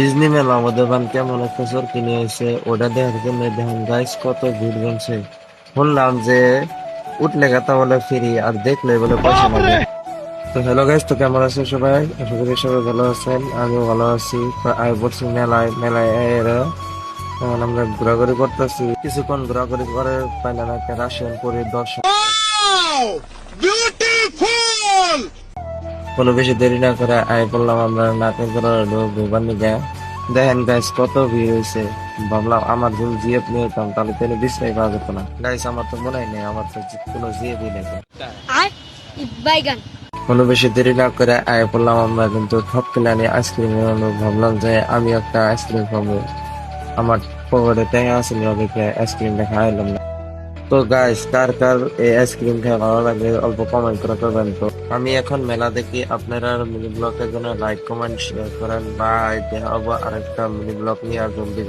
Disney মেলা আমাদের বান কেমন একটা চরকি নিয়ে এসে ওটা দেখার জন্য দেখেন গাইস কত ভিড় জমছে। শুনলাম যে উঠলে কথা বলে ফিরি আর দেখলে বলে পয়সা লাগে। তো হ্যালো গাইস তো কেমন আছেন সবাই? আশা করি সবাই ভালো আছেন আমিও ভালো আছি। আমি বলছি মেলায় মেলায় এরা এখন আমরা ঘোরাঘুরি করতেছি। কিছুক্ষণ ঘোরাঘুরি করে পাইলাম একটা রাশিয়ান পরিদর্শন কোনো বেশি দেরি না করে আয় করলাম আমরা নাটক করার ভোগান নিয়ে দেখেন গাইস কত ভিড় হয়েছে। ভাবলাম আমার যদি জিএফ নিয়ে যেতাম তাহলে তেলে বিশ্রাই পাওয়া যেত না। গাইস আমার তো মনে হয় নেই আমার তো কোনো জিএফই নেই। আর বাইগান। কোনো বেশি দেরি না করে আয় পড়লাম আমরা কিন্তু ঠপ প্ল্যানে আইসক্রিম ভাবলাম যে আমি একটা আইসক্রিম খাব। আমার পকেটে টাকা আছে ওদেরকে আইসক্রিমটা খাওয়াইলাম না। তো গাইস কার কার এই আইসক্রিম খেয়ে ভালো লাগে, অল্প কমেন্ট করে করবেন তো। আমি এখন মেলা দেখি, আপনারা মিনি ব্লগের জন্য লাইক কমেন্ট শেয়ার করেন। বাই দেখা হব আরেকটা মিনি ব্লগ নিয়ে আর জলদি